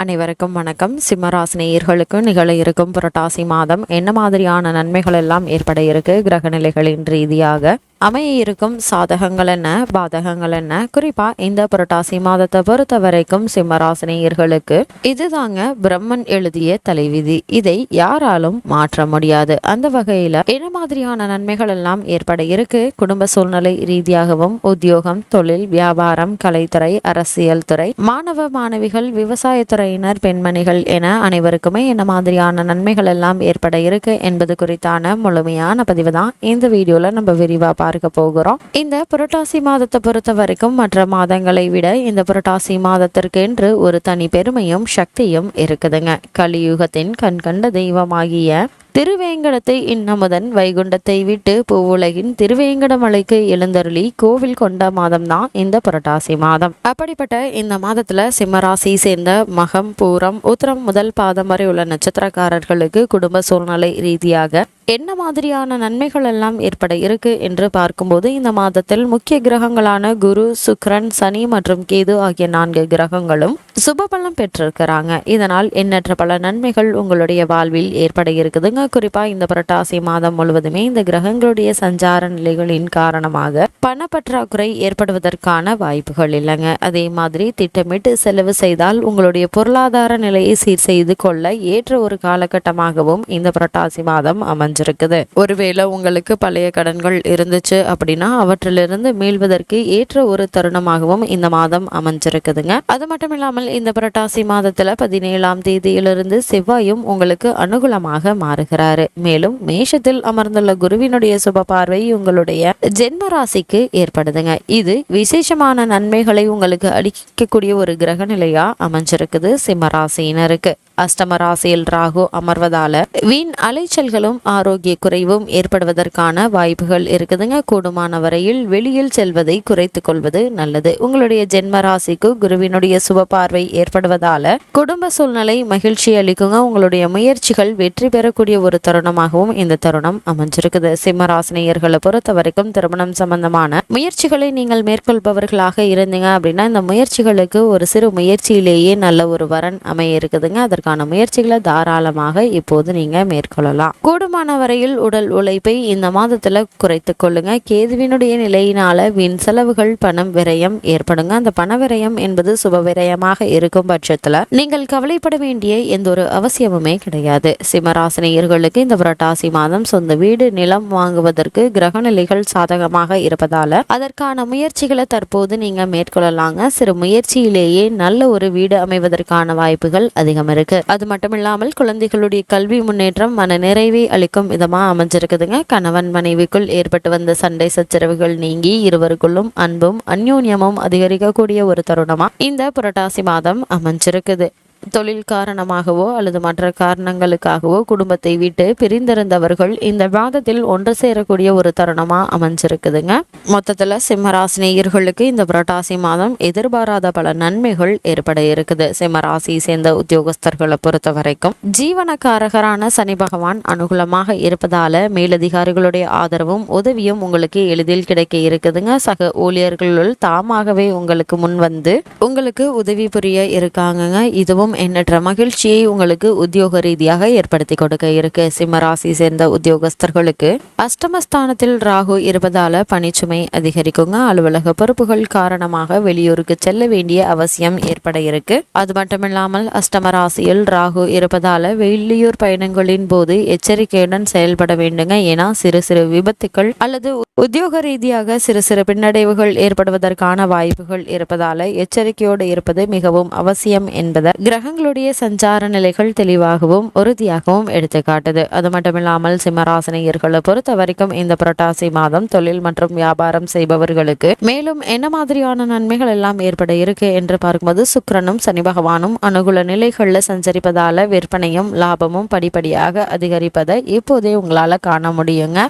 அனைவருக்கும் வணக்கம். சிம்மராசினியர்களுக்கு நிகழ இருக்கும் புரட்டாசி மாதம் என்ன மாதிரியான நன்மைகள் எல்லாம் ஏற்பட இருக்கு? கிரக நிலைகளின் ரீதியாக அமைய இருக்கும் சாதகங்கள் என்ன பாதகங்கள் என்ன? குறிப்பா இந்த புரட்டாசி மாதத்தை பொறுத்த வரைக்கும் சிம்மராசினியர்களுக்கு இதுதாங்க பிரம்மன் எழுதிய தலைவிதி. இதை யாராலும் மாற்ற முடியாது. அந்த வகையில என்ன மாதிரியான நன்மைகள் எல்லாம் ஏற்பட இருக்கு? குடும்ப சூழ்நிலை ரீதியாகவும் உத்தியோகம் தொழில் வியாபாரம் கலைத்துறை அரசியல் துறை மாணவ மாணவிகள் விவசாயத்துறையினர் பெண்மணிகள் என அனைவருக்குமே என்ன மாதிரியான நன்மைகள் எல்லாம் ஏற்பட இருக்கு என்பது குறித்தான முழுமையான பதிவு தான் இந்த வீடியோல நம்ம விரிவா பார்க்க போகிறோம். இந்த புரட்டாசி மாதத்தை பொறுத்த வரைக்கும் மற்ற மாதங்களை விட இந்த புரட்டாசி மாதத்திற்கு என்று ஒரு தனி பெருமையும் சக்தியும் இருக்குதுங்க. கலியுகத்தின் கண்கண்ட தெய்வமாகிய திருவேங்கடத்தை இன்னமுதன் வைகுண்டத்தை விட்டு பூவுலகின் திருவேங்கடமலைக்கு எழுந்தருளி கோவில் கொண்ட மாதம் தான் இந்த புரட்டாசி மாதம். அப்படிப்பட்ட இந்த மாதத்துல சிம்மராசி சேர்ந்த மகம் பூரம் உத்திரம் முதல் பாதம் வரை உள்ள நட்சத்திரக்காரர்களுக்கு குடும்ப சூழ்நிலை ரீதியாக என்ன மாதிரியான நன்மைகள் எல்லாம் ஏற்பட இருக்கு என்று பார்க்கும்போது இந்த மாதத்தில் முக்கிய கிரகங்களான குரு சுக்ரன் சனி மற்றும் கேது ஆகிய நான்கு கிரகங்களும் சுபபலம் பெற்றிருக்கிறாங்க. இதனால் எண்ணற்ற பல நன்மைகள் உங்களுடைய வாழ்வில் ஏற்பட இருக்குதுங்க குறிப்பா இந்த புரட்டாசி மாதம் முழுவதுமே இந்த கிரகங்களுடைய சஞ்சார நிலைகளின் காரணமாக பணப்பற்றாக்குறை ஏற்படுவதற்கான வாய்ப்புகள் இல்லைங்க. அதே மாதிரி திட்டமிட்டு செலவு செய்தால் உங்களுடைய பொருளாதார நிலையை சீர் செய்து கொள்ள ஏற்ற ஒரு காலகட்டமாகவும் இந்த புரட்டாசி மாதம் அமைஞ்சிருக்குது. ஒருவேளை உங்களுக்கு பழைய கடன்கள் இருந்துச்சு அப்படின்னா அவற்றிலிருந்து மீள்வதற்கு ஏற்ற ஒரு தருணமாகவும் இந்த மாதம் அமைஞ்சிருக்குதுங்க. அது மட்டும் இல்லாமல் இந்த புரட்டாசி மாதத்துல பதினேழாம் தேதியிலிருந்து செவ்வாயும் உங்களுக்கு அனுகூலமாக மாறுகிறாரு மேலும் மேஷத்தில் அமர்ந்துள்ள குருவினுடைய சுப பார்வை உங்களுடைய ஜென்ம ராசிக்கு ஏற்படுதுங்க. இது விசேஷமான நன்மைகளை உங்களுக்கு அளிக்கக்கூடிய ஒரு கிரக நிலையா அமைஞ்சிருக்குது சிம்ம ராசியினருக்கு. அஷ்டம ராசியில் ராகு அமர்வதால வீண் அலைச்சல்களும் ஆரோக்கிய குறைவும் ஏற்படுவதற்கான வாய்ப்புகள் இருக்குதுங்க. கூடுமான வரையில் வெளியில் செல்வதை குறைத்துக் கொள்வது நல்லது. உங்களுடைய ஜென்ம ராசிக்கு குருவினுடைய சுப பார்வை ஏற்படுவதால குடும்ப சூழ்நிலை மகிழ்ச்சி அளிக்குங்க. உங்களுடைய முயற்சிகள் வெற்றி பெறக்கூடிய ஒரு தருணமாகவும் இந்த தருணம் அமைஞ்சிருக்குது. சிம்மராசினியர்களை பொறுத்த வரைக்கும் திருமணம் சம்பந்தமான முயற்சிகளை நீங்கள் மேற்கொள்பவர்களாக இருந்தீங்க அப்படின்னா இந்த முயற்சிகளுக்கு ஒரு சிறு முயற்சியிலேயே நல்ல ஒரு வரன் அமைய இருக்குதுங்க. அதற்கு அதற்கான முயற்சிகளை தாராளமாக இப்போது நீங்க மேற்கொள்ளலாம். கூடுமான வரையில் உடல் உழைப்பை இந்த மாதத்துல குறைத்து கொள்ளுங்க. கேதுவினுடைய நிலையினால வீண் செலவுகள் பணம் விரயம் ஏற்படுங்க. அந்த பண விரயம் என்பது சுப விரயமாக இருக்கும் பட்சத்துல நீங்கள் கவலைப்பட வேண்டிய எந்த ஒரு அவசியமுமே கிடையாது. சிம்மராசினியர்களுக்கு இந்த புரட்டாசி மாதம் சொந்த வீடு நிலம் வாங்குவதற்கு கிரக நிலைகள் சாதகமாக இருப்பதால அதற்கான முயற்சிகளை தற்போது நீங்க மேற்கொள்ளலாங்க. சிறு முயற்சியிலேயே நல்ல ஒரு வீடு அமைவதற்கான வாய்ப்புகள் அதிகம் இருக்கு. அது மட்டும் இல்லாமல் குழந்தைகளுடைய கல்வி முன்னேற்றம் மன நிறைவை அளிக்கும் விதமா அமைஞ்சிருக்குதுங்க. கணவன் மனைவிக்குள் ஏற்பட்டு வந்த சண்டை சச்சரவுகள் நீங்கி இருவருக்குள்ளும் அன்பும் அந்யோன்யமும் அதிகரிக்கக்கூடிய ஒரு தருணமா இந்த புரட்டாசி மாதம் அமைஞ்சிருக்குது. தொழில் காரணமாகவோ அல்லது மற்ற காரணங்களுக்காகவோ குடும்பத்தை விட்டு பிரிந்திருந்தவர்கள் இந்த மாதத்தில் ஒன்று சேரக்கூடிய ஒரு தருணமா அமைஞ்சிருக்குதுங்க. மொத்தத்துல சிம்மராசினியர்களுக்கு இந்த புரட்டாசி மாதம் எதிர்பாராத பல நன்மைகள் ஏற்பட இருக்குது. சிம்மராசியை சேர்ந்த உத்தியோகஸ்தர்களை பொறுத்த வரைக்கும் ஜீவனக்காரகரான சனி பகவான் அனுகூலமாக இருப்பதால மேலதிகாரிகளுடைய ஆதரவும் உதவியும் உங்களுக்கு எளிதில் கிடைக்க இருக்குதுங்க. சக ஊழியர்களுள் தாமாகவே உங்களுக்கு முன் வந்து உங்களுக்கு உதவி புரிய இருக்காங்கங்க. இதுவும் எண்ணற்ற மகிழ்ச்சியை உங்களுக்கு உத்தியோக ரீதியாக ஏற்படுத்தி கொடுக்க இருக்கு. சிம்மராசி சேர்ந்த உத்தியோகஸ்தர்களுக்கு அஷ்டமஸ்தானத்தில் ராகு இருப்பதால பணிச்சுமை அதிகரிக்குங்க. அலுவலக பொறுப்புகள் காரணமாக வெளியூருக்கு செல்ல வேண்டிய அவசியம் ஏற்பட இருக்கு. அது மட்டுமில்லாமல் அஷ்டம ராசியில் ராகு இருப்பதால வெளியூர் பயணங்களின் போது எச்சரிக்கையுடன் செயல்பட வேண்டுங்க. ஏன்னா சிறு சிறு விபத்துக்கள் அல்லது உத்தியோக ரீதியாக சிறு சிறு பின்னடைவுகள் ஏற்படுவதற்கான வாய்ப்புகள் இருப்பதால எச்சரிக்கையோடு இருப்பது மிகவும் அவசியம் என்பதை கிரகங்களுடைய சஞ்சார நிலைகள் தெளிவாகவும் உறுதியாகவும் எடுத்துக்காட்டுது. அது மட்டுமில்லாமல் சிம்மராசினியர்களை பொறுத்த வரைக்கும் இந்த புரட்டாசி மாதம் தொழில் மற்றும் வியாபாரம் செய்பவர்களுக்கு மேலும் என்ன மாதிரியான நன்மைகள் எல்லாம் ஏற்பட இருக்கு என்று பார்க்கும்போது சுக்கரனும் சனி பகவானும் அனுகூல நிலைகளில் சஞ்சரிப்பதால விற்பனையும் லாபமும் படிப்படியாக அதிகரிப்பதை இப்போதே உங்களால காண முடியுங்க.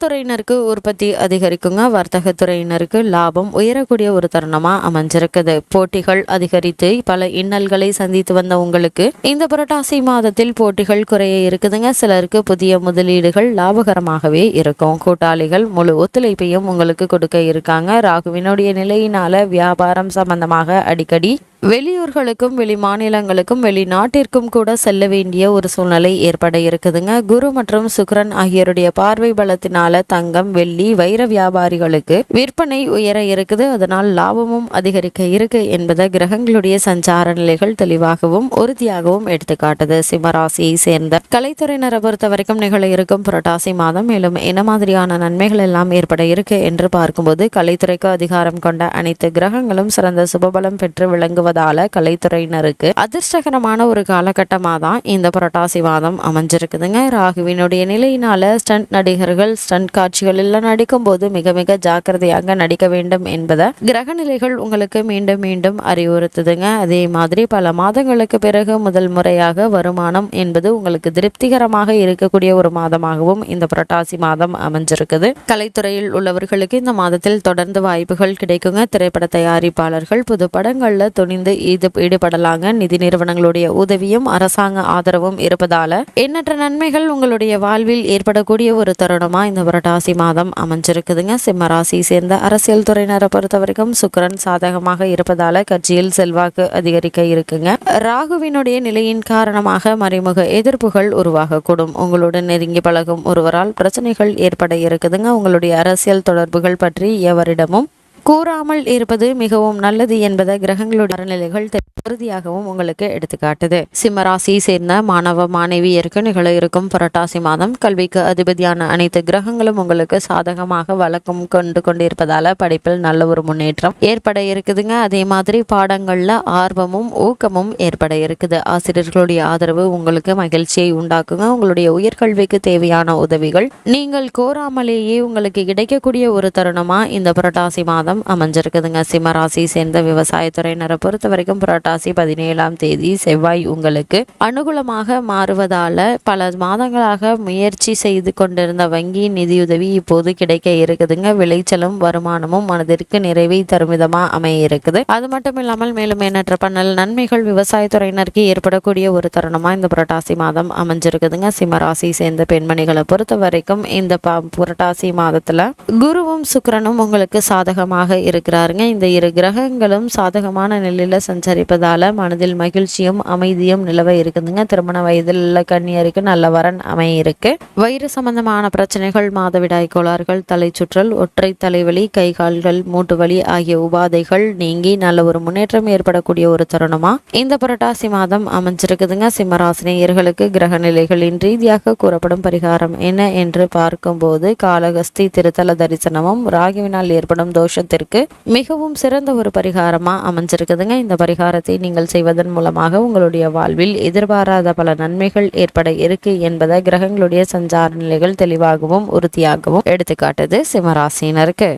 தொழில்துறையினருக்கு உற்பத்தி அதிகரிக்குங்க. வர்த்தக துறையினருக்கு லாபம் உயரக்கூடிய ஒரு தருணமா அமைஞ்சிருக்குது. போட்டிகள் அதிகரித்து பல இன்னல்களை சந்தித்து வந்த உங்களுக்கு இந்த புரட்டாசி மாதத்தில் போட்டிகள் குறைய இருக்குதுங்க. சிலருக்கு புதிய முதலீடுகள் லாபகரமாகவே இருக்கும். கூட்டாளிகள் முழு ஒத்துழைப்பையும் உங்களுக்கு கொடுக்க இருக்காங்க. ராகுவினுடைய நிலையினால வியாபாரம் சம்பந்தமாக அடிக்கடி வெளியூர்களுக்கும் வெளி மாநிலங்களுக்கும் வெளிநாட்டிற்கும் கூட செல்ல வேண்டிய ஒரு சூழ்நிலை ஏற்பட இருக்குதுங்க. குரு மற்றும் சுக்ரன் ஆகியோருடைய பார்வை பலத்தினால தங்கம் வெள்ளி வைர வியாபாரிகளுக்கு விற்பனை உயர இருக்குது. அதனால் லாபமும் அதிகரிக்க இருக்கு என்பதை கிரகங்களுடைய சஞ்சார நிலைகள் தெளிவாகவும் உறுதியாகவும் எடுத்துக்காட்டுது. சிம்மராசியை சேர்ந்த கலைத்துறையினரை பொறுத்த வரைக்கும் நிகழ இருக்கும் புரட்டாசி மாதம் மேலும் என்ன மாதிரியான நன்மைகள் எல்லாம் ஏற்பட இருக்கு என்று பார்க்கும்போது கலைத்துறைக்கு அதிகாரம் கொண்ட அனைத்து கிரகங்களும் சிறந்த சுபபலம் பெற்று வருவதால கலைத்துறையினருக்கு அதிர்ஷ்டகரமான ஒரு காலகட்டமாக தான் இந்த புரட்டாசி மாதம் அமைஞ்சிருக்குதுங்க. ராகுவினுடைய நிலையினால ஸ்டண்ட் நடிகர்கள் ஸ்டண்ட் காட்சிகளில் நடிக்கும் போது மிக மிக ஜாக்கிரதையாக நடிக்க வேண்டும் என்பதை கிரக நிலைகள் உங்களுக்கு மீண்டும் மீண்டும் அறிவுறுத்துதுங்க. அதே மாதிரி பல மாதங்களுக்கு பிறகு முதல் முறையாக வருமானம் என்பது உங்களுக்கு திருப்திகரமாக இருக்கக்கூடிய ஒரு மாதமாகவும் இந்த புரட்டாசி மாதம் அமைஞ்சிருக்குது. கலைத்துறையில் உள்ளவர்களுக்கு இந்த மாதத்தில் தொடர்ந்து வாய்ப்புகள் கிடைக்குங்க. திரைப்பட தயாரிப்பாளர்கள் புது படங்களில் துணி ஈடு ஈடுபடலாங்க. நிதி நிறுவனங்களுடைய உதவியும் அரசாங்க ஆதரவும் இருப்பதால எண்ணற்ற நன்மைகள் உங்களுடைய வாழ்வில் ஏற்படக்கூடிய ஒரு தருணமா இந்த புரட்டாசி மாதம் அமைஞ்சிருக்குதுங்க. சிம்ம ராசி சேர்ந்த அரசியல் துறையினரை பொறுத்த வரைக்கும் சுக்கிரன் சாதகமாக இருப்பதால கட்சியில் செல்வாக்கு அதிகரிக்க இருக்குங்க. ராகுவினுடைய நிலையின் காரணமாக மறைமுக எதிர்ப்புகள் உருவாகக்கூடும். உங்களுடன் நெருங்கி பழகும் ஒருவரால் பிரச்சனைகள் ஏற்பட இருக்குதுங்க. உங்களுடைய அரசியல் தொடர்புகள் பற்றி எவரிடமும் கூறாமல் இருப்பது மிகவும் நல்லது என்பதை கிரகங்களுடைய அறநிலைகள் தெ- உறுதியாகவும் உங்களுக்கு எடுத்துக்காட்டுது. சிம்மராசியை சேர்ந்த மாணவ மாணவியருக்கு நிகழ இருக்கும் புரட்டாசி மாதம் கல்விக்கு அதிபதியான அனைத்து கிரகங்களும் உங்களுக்கு சாதகமாக வழக்கம் கொண்டு கொண்டிருப்பதால படிப்பில் நல்ல ஒரு முன்னேற்றம் ஏற்பட இருக்குதுங்க. அதே மாதிரி பாடங்கள்ல ஆர்வமும் ஊக்கமும் ஏற்பட இருக்குது. ஆசிரியர்களுடைய ஆதரவு உங்களுக்கு மகிழ்ச்சியை உண்டாக்குங்க. உங்களுடைய உயர்கல்விக்கு தேவையான உதவிகள். நீங்கள் கோராமலேயே உங்களுக்கு கிடைக்கக்கூடிய ஒரு தருணமா இந்த புரட்டாசி மாதம் அமைஞ்சிருக்குதுங்க. சிம்ம ராசி சேர்ந்த விவசாயத்துறையினரை பொறுத்த வரைக்கும் புரட்டாசி பதினேழாம் தேதி செவ்வாய் உங்களுக்கு அனுகூலமாக மாறுவதால பல மாதங்களாக முயற்சி செய்து கொண்டிருந்த வங்கி நிதியுதவி இப்போது கிடைக்க இருக்குதுங்க. விளைச்சலும் வருமானமும் மனதிற்கு நிறைவை தரும் விதமா அமைய இருக்குது அது மட்டும் இல்லாமல் மேலும் எண்ணற்ற பண்ணல் நன்மைகள் விவசாயத்துறையினருக்கு ஏற்படக்கூடிய ஒரு தருணமா இந்த புரட்டாசி மாதம் அமைஞ்சிருக்குதுங்க. சிம்ம ராசி சேர்ந்த பெண்மணிகளை பொறுத்த வரைக்கும் இந்த புரட்டாசி மாதத்துல குருவும் சுக்கிரனும் உங்களுக்கு சாதகமாக இருக்கிறாருங்க. இந்த இரு கிரகங்களும் சாதகமான நிலையில சஞ்சரிப்பதால மனதில் மகிழ்ச்சியும் அமைதியும் நிலவ இருக்குதுங்க. திருமண வயதில் உள்ள கன்னியருக்கு நல்ல வரன் அமைய இருக்கு வயிறு சம்பந்தமான பிரச்சனைகள் மாதவிடாய் கோளாறுகள் தலை சுற்றல் ஒற்றை தலைவலி கை கால்கள் மூட்டு வலி ஆகிய உபாதைகள் நீங்கி நல்ல ஒரு முன்னேற்றம் ஏற்படக்கூடிய ஒரு தருணமா? இந்த புரட்டாசி மாதம் அமைஞ்சிருக்குதுங்க. சிம்மராசினியர்களுக்கு கிரக நிலைகளின் ரீதியாக கூறப்படும் பரிகாரம் என்ன என்று பார்க்கும்போது காலகஸ்தி திருத்தல தரிசனமும் ராகுவினால் ஏற்படும் தோஷத்திற்கு மிகவும் சிறந்த ஒரு பரிகாரமா அமைஞ்சிருக்குதுங்க. இந்த பரிகாரத்தை நீங்கள் செய்வதன் மூலமாக உங்களுடைய வாழ்வில் எதிர்பாராத பல நன்மைகள் ஏற்பட இருக்கு என்பதை கிரகங்களுடைய சஞ்சார நிலைகள் தெளிவாகவும் உறுதியாகவும் எடுத்துக்காட்டுது சிம்மராசினருக்கு.